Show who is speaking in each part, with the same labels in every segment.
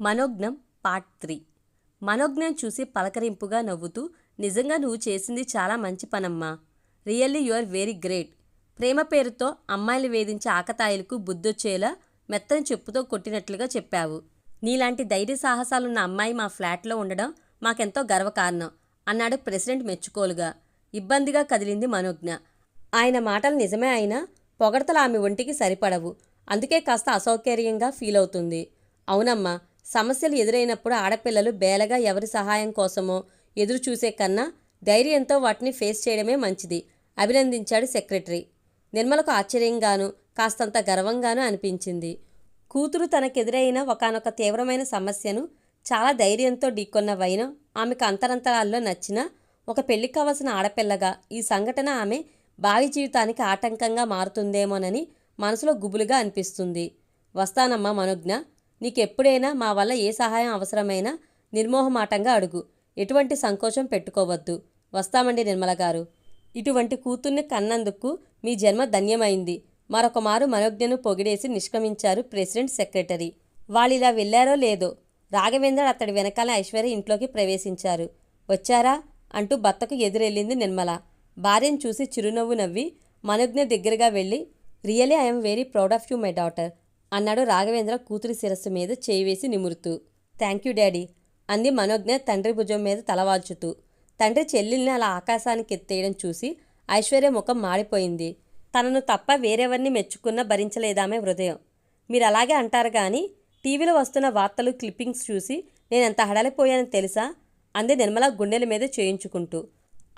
Speaker 1: మనోజ్ఞం part three. మనోజ్ఞం చూసి పలకరింపుగా నవ్వుతూ నిజంగా నువ్వు చేసింది చాలా మంచి పనమ్మా. Really you are very great. ప్రేమ పేరుతో అమ్మాయిలు వేధించే ఆకతాయిలకు బుద్ధొచ్చేలా మెత్తని చెప్పుతో కొట్టినట్లుగా చెప్పావు. నీలాంటి ధైర్య సాహసాలున్న అమ్మాయి మా ఫ్లాట్లో ఉండడం మాకెంతో గర్వకారణం అన్నాడు ప్రెసిడెంట్ మెచ్చుకోలుగా. ఇబ్బందిగా కదిలింది మనోజ్ఞ. ఆయన మాటలు నిజమే అయినా పొగడతలు ఆమె ఒంటికి సరిపడవు. అందుకే కాస్త అసౌకర్యంగా ఫీల్ అవుతుంది అవునమ్మా సమస్యలు ఎదురైనప్పుడు ఆడపిల్లలు బేలగా ఎవరి సహాయం కోసమో ఎదురు చూసే కన్నా ధైర్యంతో వాటిని ఫేస్ చేయడమే మంచిది అభినందించాడు సెక్రటరీ. నిర్మలకు ఆశ్చర్యంగాను కాస్తంత గర్వంగాను అనిపించింది. కూతురు తనకెదురైన ఒకానొక తీవ్రమైన సమస్యను చాలా ధైర్యంతో ఢీకొన్న వైనం ఆమెకు అంతరంతరాల్లో నచ్చిన ఒక పెళ్ళి కావలసిన ఆడపిల్లగా ఈ సంఘటన ఆమె భావి జీవితానికి ఆటంకంగా మారుతుందేమోనని మనసులో గుబులుగా అనిపిస్తుంది. వస్తానమ్మా మనోజ్ఞ. నీకెప్పుడైనా మా వల్ల ఏ సహాయం అవసరమైనా నిర్మోహమాటంగా అడుగు. ఎటువంటి సంకోచం పెట్టుకోవద్దు. వస్తామండి నిర్మల గారు. ఇటువంటి కూతుర్ని కన్నందుకు మీ జన్మ ధన్యమైంది. మరొకమారు మనోజ్ఞను పొగిడేసి నిష్క్రమించారు ప్రెసిడెంట్ సెక్రటరీ. వాళ్ళిలా వెళ్ళారో లేదో రాఘవేంద్ర అతడి వెనకాల ఐశ్వర్య ఇంట్లోకి ప్రవేశించారు. వచ్చారా? అంటూ భర్తకు ఎదురెళ్ళింది నిర్మల. భార్యను చూసి చిరునవ్వు నవ్వి మనోజ్ఞ దగ్గరగా వెళ్ళి really I'm very proud of you my daughter. అన్నాడు రాఘవేంద్ర కూతురి శిరస్సు మీద చేయి వేసి నిమురుతూ. థ్యాంక్ యూ డాడీ అంది మనోజ్ఞ తండ్రి భుజం మీద తలవాల్చుతూ. తండ్రి చెల్లెల్ని అలా ఆకాశానికి ఎత్తేయడం చూసి ఐశ్వర్య ముఖం మాడిపోయింది. తనను తప్ప వేరెవరిని మెచ్చుకున్నా భరించలేదామే హృదయం. మీరు అలాగే అంటారు కానీ టీవీలో వస్తున్న వార్తలు క్లిప్పింగ్స్ చూసి నేనెంత హడలిపోయానని తెలుసా? అంది నిర్మల గుండెల మీద చేయించుకుంటూ.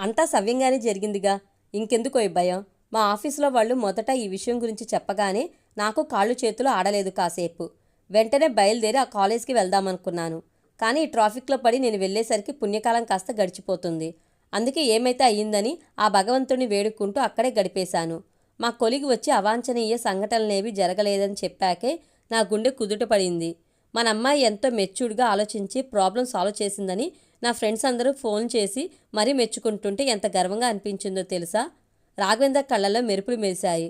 Speaker 1: అంతా సవ్యంగానే జరిగిందిగా. ఇంకెందుకో ఈ భయం? మా ఆఫీసులో వాళ్ళు మొదట ఈ విషయం గురించి చెప్పగానే నాకు కాళ్ళు చేతులు ఆడలేదు కాసేపు. వెంటనే బయలుదేరి ఆ కాలేజ్కి వెళ్దామనుకున్నాను. కానీ ఈ ట్రాఫిక్లో పడి నేను వెళ్ళేసరికి పుణ్యకాలం కాస్త గడిచిపోతుంది. అందుకే ఏమైతే అయ్యిందని ఆ భగవంతుని వేడుకుంటూ అక్కడే గడిపేశాను. మా కొలిగి వచ్చి అవాంఛనీయ సంఘటనలేవి జరగలేదని చెప్పాకే నా గుండె కుదుటపడింది మన అమ్మాయి ఎంతో మెచ్యూర్డ్గా ఆలోచించి ప్రాబ్లం సాల్వ్ చేసిందని నా ఫ్రెండ్స్ అందరూ ఫోన్ చేసి మరీ మెచ్చుకుంటుంటే ఎంత గర్వంగా అనిపించిందో తెలుసా? రాఘవేంద్ర కళ్ళల్లో మెరుపులు మెరిశాయి.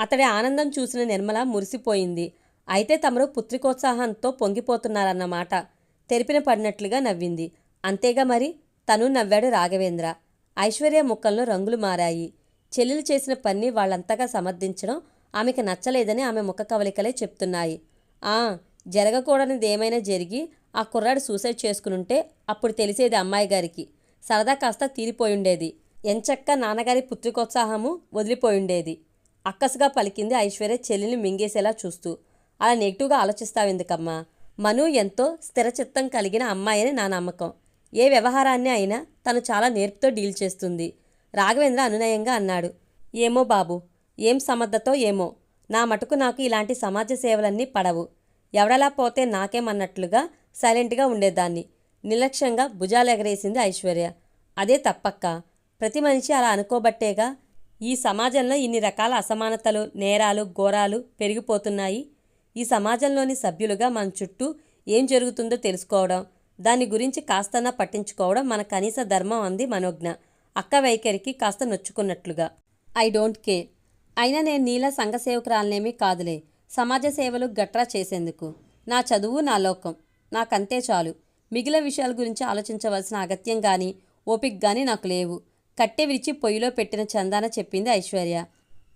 Speaker 1: అతడి ఆనందం చూసిన నిర్మల మురిసిపోయింది. అయితే తమరు పుత్రికోత్సాహంతో పొంగిపోతున్నారన్నమాట. తెరిపిన పడినట్లుగా నవ్వింది. అంతేగా మరి? తను నవ్వాడు రాఘవేంద్ర. ఐశ్వర్య ముక్కల్లో రంగులు మారాయి. చెల్లెలు చేసిన పని వాళ్ళంతగా సమర్థించడం ఆమెకు నచ్చలేదని ఆమె ముఖ కవలికలే చెప్తున్నాయి. ఆ జరగకూడనిది ఏమైనా జరిగి ఆ కుర్రాడు సూసైడ్ చేసుకునుంటే అప్పుడు తెలిసేది అమ్మాయి గారికి. సరదా కాస్త తీరిపోయుండేది. ఎంచక్క నాన్నగారి పుత్రికోత్సాహము వదిలిపోయుండేది. అక్కసుగా పలికింది ఐశ్వర్య చెల్లిని మింగేసేలా చూస్తూ. అలా నెగిటివ్గా ఆలోచిస్తావెందుకమ్మా? మను ఎంతో స్థిరచిత్తం కలిగిన అమ్మాయి అని నా నమ్మకం. ఏ వ్యవహారాన్ని అయినా తను చాలా నేర్పుతో డీల్ చేస్తుంది. రాఘవేంద్ర అనునయంగా అన్నాడు. ఏమో బాబు ఏం సమర్థతో ఏమో. నా మటుకు నాకు ఇలాంటి సమాజ సేవలన్నీ పడవు. ఎవడలా పోతే నాకేమన్నట్లుగా సైలెంట్గా ఉండేదాన్ని. నిర్లక్ష్యంగా భుజాలు ఎగరేసింది ఐశ్వర్య. అదే తప్పక్క. ప్రతి మనిషి అలా అనుకోబట్టేగా ఈ సమాజంలో ఇన్ని రకాల అసమానతలు నేరాలు ఘోరాలు పెరిగిపోతున్నాయి. ఈ సమాజంలోని సభ్యులుగా మన చుట్టూ ఏం జరుగుతుందో తెలుసుకోవడం దాని గురించి కాస్తన్నా పట్టించుకోవడం మన కనీస ధర్మం అంది మనోజ్ఞ. అక్క వైఖరికి కాస్త నొచ్చుకున్నట్లుగా. I don't care. అయినా నేను నీలా సంఘసేవకురాలనేమీ కాదులే. సమాజ సేవలు గట్రా చేసేందుకు. నా చదువు నా లోకం. నాకంతే చాలు. మిగిలిన విషయాల గురించి ఆలోచించవలసిన అగత్యం కానీ ఓపిక కానీ నాకు లేవు. కట్టె విరిచి పొయ్యిలో పెట్టిన చందాన చెప్పింది ఐశ్వర్య.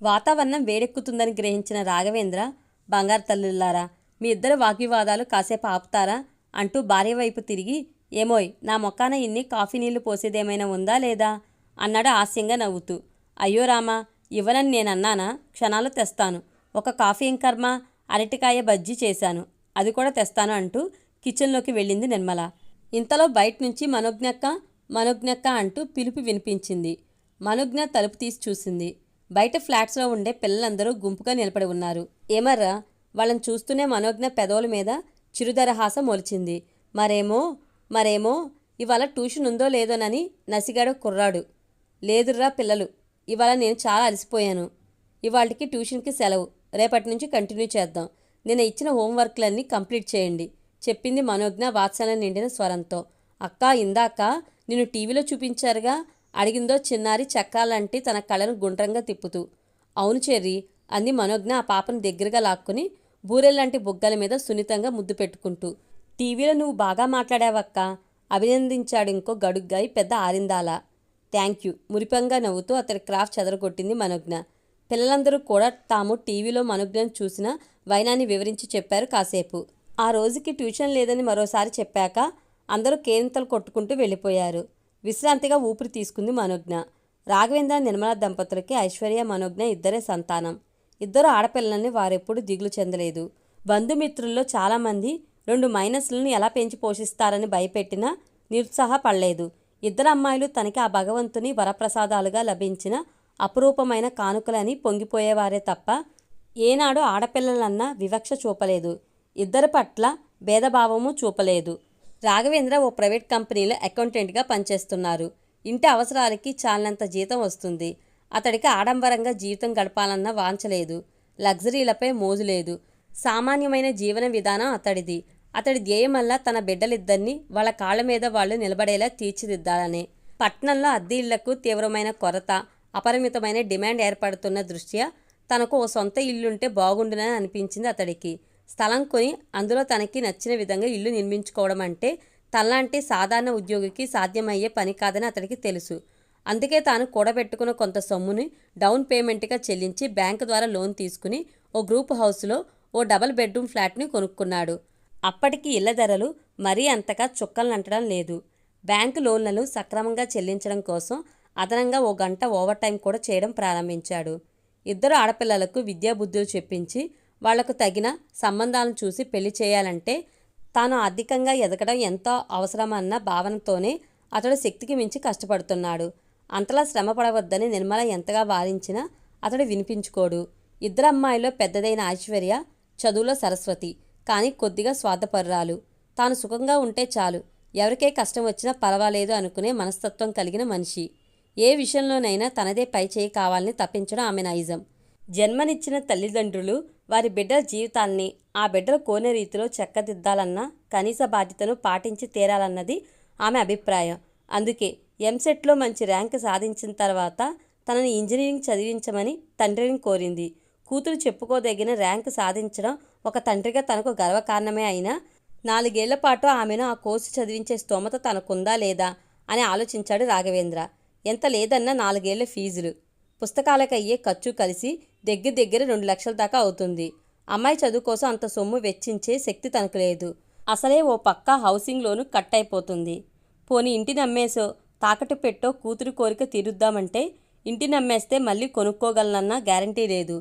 Speaker 1: వాతావరణం వేడెక్కుతుందని గ్రహించిన రాఘవేంద్ర బంగారు తల్లుల్లారా మీ ఇద్దరు వాగ్వివాదాలు కాసేపు ఆపుతారా? అంటూ భార్య వైపు తిరిగి ఏమోయ్ నా మొక్కాన ఇన్ని కాఫీ నీళ్ళు పోసేదేమైనా ఉందా లేదా? అన్నాడు హాస్యంగా నవ్వుతూ. అయ్యో రామా ఇవ్వనని నేనన్నానా క్షణాలు తెస్తాను. ఒక కాఫీ ఇంకర్మ అరటికాయ బజ్జీ చేశాను. అది కూడా తెస్తాను అంటూ కిచెన్లోకి వెళ్ళింది నిర్మల. ఇంతలో బయట నుంచి మనోజ్ఞక్క మనోజ్ఞక్క అంటూ పిలుపు వినిపించింది. మనోజ్ఞ తలుపు తీసి చూసింది. బయట ఫ్లాట్స్లో ఉండే పిల్లలందరూ గుంపుగా నిలబడి ఉన్నారు. ఏమర్రా? వాళ్ళని చూస్తూనే మనోజ్ఞ పెదవుల మీద చిరుదరహాస మొలిచింది మరేమో? మరేమో? ఇవాళ ట్యూషన్ ఉందో లేదోనని నసిగాడు కుర్రాడు. లేదుర్రా పిల్లలు ఇవాళ నేను చాలా అలసిపోయాను. ఇవాళకి ట్యూషన్కి సెలవు. రేపటి నుంచి కంటిన్యూ చేద్దాం. నేను ఇచ్చిన హోంవర్క్లన్నీ కంప్లీట్ చేయండి. చెప్పింది మనోజ్ఞ వాత్సల్యం నిండిన స్వరంతో. అక్క ఇందాక నిన్ను టీవీలో చూపించారుగా? అడిగిందో చిన్నారి చక్రాలంటి తన కళ్ళను గుండ్రంగా తిప్పుతూ. అవును చెర్రి అంది మనోజ్ఞ ఆ పాపను దగ్గరగా లాక్కుని బూరెల్లాంటి బుగ్గల మీద సున్నితంగా ముద్దు పెట్టుకుంటూ. టీవీలో నువ్వు బాగా మాట్లాడావక్క అభినందించాడు ఇంకో గడుగ్గాయి పెద్ద ఆరిందాల. థ్యాంక్ యూ మురిపంగా నవ్వుతూ అతడి క్రాఫ్ట్ చెదరగొట్టింది మనోజ్ఞ. పిల్లలందరూ కూడా తాము టీవీలో మనోజ్ఞను చూసిన వైనాన్ని వివరించి చెప్పారు కాసేపు. ఆ రోజుకి ట్యూషన్ లేదని మరోసారి చెప్పాక అందరూ కేరింతలు కొట్టుకుంటూ వెళ్ళిపోయారు. విశ్రాంతిగా ఊపిరి తీసుకుంది మనోజ్ఞ. రాఘవేంద్ర నిర్మల దంపతులకి ఐశ్వర్య మనోజ్ఞ ఇద్దరే సంతానం. ఇద్దరు ఆడపిల్లల్ని వారెప్పుడు దిగులు చెందలేదు. బంధుమిత్రుల్లో చాలామంది రెండు మైనస్లను ఎలా పెంచి పోషిస్తారని భయపెట్టినా నిరుత్సాహపడలేదు. ఇద్దరు అమ్మాయిలు తనకి ఆ భగవంతుని వరప్రసాదాలుగా లభించిన అపురూపమైన కానుకలని పొంగిపోయేవారే తప్ప ఏనాడు ఆడపిల్లలన్నా వివక్ష చూపలేదు. ఇద్దరి పట్ల భేదభావము చూపలేదు. రాఘవేంద్ర ఓ ప్రైవేట్ కంపెనీలో అకౌంటెంట్గా పనిచేస్తున్నారు. ఇంటి అవసరాలకి చాలినంత జీతం వస్తుంది. అతడికి ఆడంబరంగా జీవితం గడపాలన్న వాంచలేదు లగ్జరీలపై మోజు లేదు. సామాన్యమైన జీవన విధానం అతడిది. అతడి ధ్యేయమల్లా తన బిడ్డలిద్దరినీ వాళ్ళ కాళ్ళ మీద వాళ్ళు నిలబడేలా తీర్చిదిద్దాలనే. పట్నంలో అద్దె ఇళ్ళకు తీవ్రమైన కొరత అపరిమితమైన డిమాండ్ ఏర్పడుతున్న దృష్ట్యా తనకు ఓ సొంత ఇల్లుంటే బాగుండునని అనిపించింది అతడికి. స్థలం కొని అందులో తనకి నచ్చిన విధంగా ఇల్లు నిర్మించుకోవడం అంటే తనలాంటి సాధారణ ఉద్యోగికి సాధ్యమయ్యే పని కాదని అతడికి తెలుసు. అందుకే తాను కూడబెట్టుకున్న కొంత సొమ్ముని డౌన్ పేమెంట్గా చెల్లించి బ్యాంకు ద్వారా లోన్ తీసుకుని ఓ గ్రూప్ హౌస్లో ఓ డబల్ బెడ్రూమ్ ఫ్లాట్ని కొనుక్కున్నాడు. అప్పటికి ఇళ్ళ ధరలు మరీ అంతగా చుక్కలనంటడం లేదు. బ్యాంకు లోన్లను సక్రమంగా చెల్లించడం కోసం అదనంగా ఓ గంట ఓవర్ టైం కూడా చేయడం ప్రారంభించాడు. ఇద్దరు ఆడపిల్లలకు విద్యాబుద్ధులు చెప్పించి వాళ్ళకు తగిన సంబంధాలను చూసి పెళ్ళి చేయాలంటే తాను ఆర్థికంగా ఎదగడం ఎంతో అవసరమన్న భావనతోనే అతడు శక్తికి మించి కష్టపడుతున్నాడు. అంతలా శ్రమ పడవద్దని నిర్మల ఎంతగా వారించినా అతడు వినిపించుకోడు. ఇద్దరు అమ్మాయిలో పెద్దదైన ఐశ్వర్య చదువులో సరస్వతి కానీ కొద్దిగా స్వార్థపరురాలు. తాను సుఖంగా ఉంటే చాలు. ఎవరికే కష్టం వచ్చినా పర్వాలేదు అనుకునే మనస్తత్వం కలిగిన మనిషి. ఏ విషయంలోనైనా తనదే పై చేయి కావాలని తప్పించడం ఆమె నైజం. జన్మనిచ్చిన తల్లిదండ్రులు వారి బిడ్డల జీవితాన్ని ఆ బిడ్డలు కోనే రీతిలో చక్కదిద్దాలన్న కనీస బాధ్యతను పాటించి తీరాలన్నది ఆమె అభిప్రాయం. అందుకే ఎంసెట్లో మంచి ర్యాంక్ సాధించిన తర్వాత తనని ఇంజనీరింగ్ చదివించమని తండ్రిని కోరింది. కూతురు చెప్పుకోదగిన ర్యాంక్ సాధించడం ఒక తండ్రిగా తనకు గర్వకారణమే అయినా నాలుగేళ్ళ పాటు ఆమెను ఆ కోర్సు చదివించే స్తోమత తనకుందా లేదా అని ఆలోచించాడు రాఘవేంద్ర. ఎంత లేదన్నా నాలుగేళ్ళ ఫీజులు. పుస్తకాలకు అయ్యే ఖర్చు కలిసి దగ్గర దగ్గర రెండు లక్షల దాకా అవుతుంది. అమ్మాయి చదువు కోసం అంత సొమ్ము వెచ్చించే శక్తి తనకు లేదు. అసలే ఓ పక్క హౌసింగ్ లోను కట్ అయిపోతుంది. పోనీ ఇంటిని అమ్మేసో తాకట్టు పెట్టో కూతురు కోరిక తీరుద్దామంటే ఇంటిని అమ్మేస్తే మళ్ళీ కొనుక్కోగలనన్న గ్యారంటీ లేదు.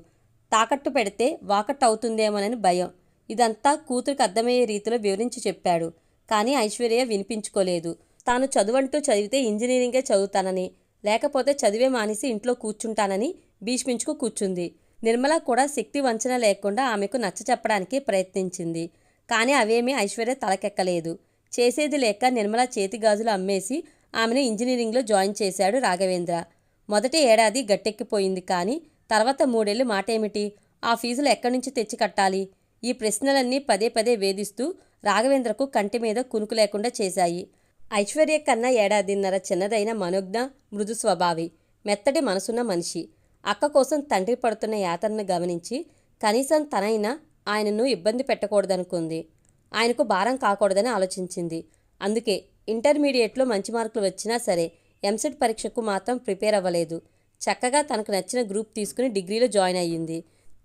Speaker 1: తాకట్టు పెడితే వాకట్ అవుతుందేమోనని భయం. ఇదంతా కూతురికి అర్థమయ్యే రీతిలో వివరించి చెప్పాడు. కానీ ఐశ్వర్య వినిపించుకోలేదు. తాను చదువంటూ చదివితే ఇంజనీరింగే చదువుతానని లేకపోతే చదివే మానేసి ఇంట్లో కూర్చుంటానని భీష్మించుకు కూర్చుంది. నిర్మల కూడా శక్తి వంచన లేకుండా ఆమెకు నచ్చ చెప్పడానికి ప్రయత్నించింది. కానీ అవేమీ ఐశ్వర్య తలకెక్కలేదు. చేసేది లేక నిర్మల చేతి గాజులు అమ్మేసి ఆమెను ఇంజనీరింగ్లో జాయిన్ చేశాడు రాఘవేంద్ర. మొదటి ఏడాది గట్టెక్కిపోయింది కానీ తర్వాత మూడేళ్ళు మాటేమిటి? ఆ ఫీజులు ఎక్కడి నుంచి తెచ్చి కట్టాలి? ఈ ప్రశ్నలన్నీ పదే పదే వేధిస్తూ రాఘవేంద్రకు కంటి మీద కునుకు లేకుండా చేశాయి. ఐశ్వర్య కన్నా ఏడాదిన్నర చిన్నదైన మనోజ్ఞ మృదు స్వభావి. మెత్తటి మనసున్న మనిషి. అక్క కోసం తండ్రి పడుతున్న యాతనను గమనించి కనీసం తనైనా ఆయనను ఇబ్బంది పెట్టకూడదనుకుంది. ఆయనకు భారం కాకూడదని ఆలోచించింది. అందుకే ఇంటర్మీడియట్లో మంచి మార్కులు వచ్చినా సరే ఎంసెట్ పరీక్షకు మాత్రం ప్రిపేర్ అవ్వలేదు. చక్కగా తనకు నచ్చిన గ్రూప్ తీసుకుని డిగ్రీలో జాయిన్ అయ్యింది.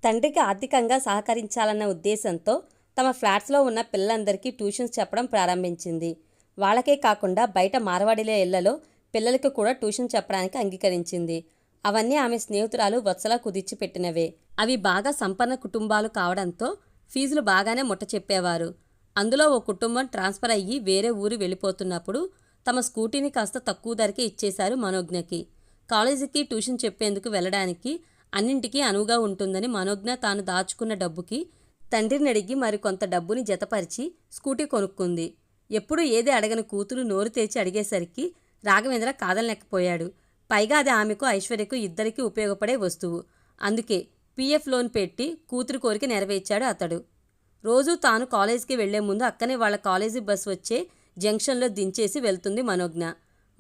Speaker 1: తండ్రికి ఆర్థికంగా సహకరించాలన్న ఉద్దేశంతో తమ ఫ్లాట్స్లో ఉన్న పిల్లలందరికీ ట్యూషన్స్ చెప్పడం ప్రారంభించింది. వాళ్ళకే కాకుండా బయట మార్వాడిలే ఇళ్ళలో పిల్లలకు కూడా ట్యూషన్ చెప్పడానికి అంగీకరించింది. అవన్నీ ఆమె స్నేహితురాలు వత్సలా కుదిర్చి పెట్టినవే. అవి బాగా సంపన్న కుటుంబాలు కావడంతో ఫీజులు బాగానే ముట్ట చెప్పేవారు. అందులో ఓ కుటుంబం ట్రాన్స్ఫర్ అయ్యి వేరే ఊరు వెళ్ళిపోతున్నప్పుడు తమ స్కూటీని కాస్త తక్కువ ధరకే ఇచ్చేశారు మనోజ్ఞకి. కాలేజీకి ట్యూషన్ చెప్పేందుకు వెళ్ళడానికి అన్నింటికీ అనువుగా ఉంటుందని మనోజ్ఞ తాను దాచుకున్న డబ్బుకి తండ్రిని అడిగి మరికొంత డబ్బుని జతపరిచి స్కూటీ కొనుక్కుంది. ఎప్పుడు ఏది అడగని కూతురు నోరు తెరిచి అడిగేసరికి రాఘవేంద్ర కాదనలేకపోయాడు. పైగా అది ఆమెకు ఐశ్వర్యకు ఇద్దరికీ ఉపయోగపడే వస్తువు. అందుకే పీఎఫ్ లోన్ పెట్టి కూతురు కోరిక నెరవేర్చాడు అతడు. రోజు తాను కాలేజీకి వెళ్ళే ముందు అక్కనే వాళ్ళ కాలేజీ బస్ వచ్చే జంక్షన్లో దించేసి వెళ్తుంది మనోజ్ఞ.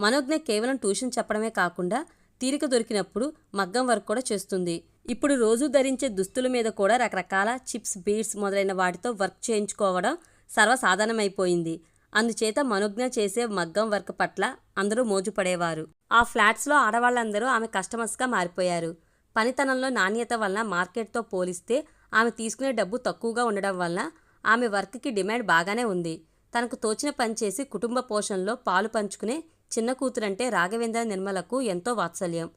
Speaker 1: మనోజ్ఞ కేవలం ట్యూషన్ చెప్పడమే కాకుండా తీరిక దొరికినప్పుడు మగ్గం వర్క్ కూడా చేస్తుంది. ఇప్పుడు రోజు ధరించే దుస్తుల మీద కూడా రకరకాల చిప్స్ బీడ్స్ మొదలైన వాటితో వర్క్ చేయించుకోవడం సర్వసాధారణమైపోయింది. అందుచేత మనోజ్ఞ చేసే మగ్గం వర్క్ పట్ల అందరూ మోజుపడేవారు. ఆ ఫ్లాట్స్లో ఆడవాళ్ళందరూ ఆమె కస్టమర్స్గా మారిపోయారు. పనితనంలో నాణ్యత వలన మార్కెట్తో పోలిస్తే ఆమె తీసుకునే డబ్బు తక్కువగా ఉండడం వలన ఆమె వర్క్కి డిమాండ్ బాగానే ఉంది. తనకు తోచిన పని చేసి కుటుంబ పోషణలో పాలు పంచుకునే చిన్న కూతురంటే రాఘవేంద్ర నిర్మలకు ఎంతో వాత్సల్యం.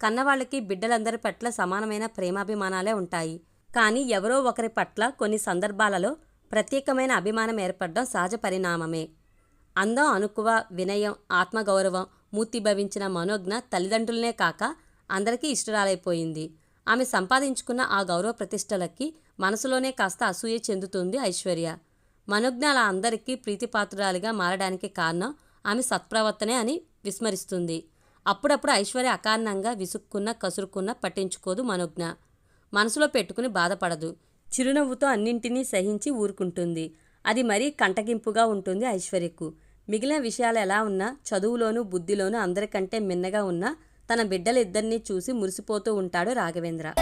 Speaker 1: కన్నవాళ్ళకి బిడ్డలందరి పట్ల సమానమైన ప్రేమాభిమానాలే ఉంటాయి. కానీ ఎవరో ఒకరి పట్ల కొన్ని సందర్భాలలో ప్రత్యేకమైన అభిమానం ఏర్పడడం సహజ పరిణామమే. అందం అనుకువ వినయం ఆత్మగౌరవం మూర్తిభవించిన మనోజ్ఞ తల్లిదండ్రులనే కాక అందరికీ ఇష్టరాలైపోయింది. ఆమె సంపాదించుకున్న ఆ గౌరవ ప్రతిష్టలకి మనసులోనే కాస్త అసూయ చెందుతుంది ఐశ్వర్య. మనోజ్ఞ అలా అందరికీ ప్రీతిపాత్రురాలిగా మారడానికి కారణం ఆమె సత్ప్రవర్తనే అని విస్మరిస్తుంది. అప్పుడప్పుడు ఐశ్వర్య అకారణంగా విసుక్కున్న కసురుకున్న పట్టించుకోదు మనోజ్ఞ. మనసులో పెట్టుకుని బాధపడదు. చిరునవ్వుతో అన్నింటినీ సహించి ఊరుకుంటుంది. అది మరీ కంటగింపుగా ఉంటుంది ఐశ్వర్యకు. మిగిలిన విషయాలు ఎలా ఉన్నా చదువులోనూ బుద్ధిలోనూ అందరికంటే మిన్నగా ఉన్న తన బిడ్డలిద్దరినీ చూసి మురిసిపోతూ ఉంటాడు రాఘవేంద్ర.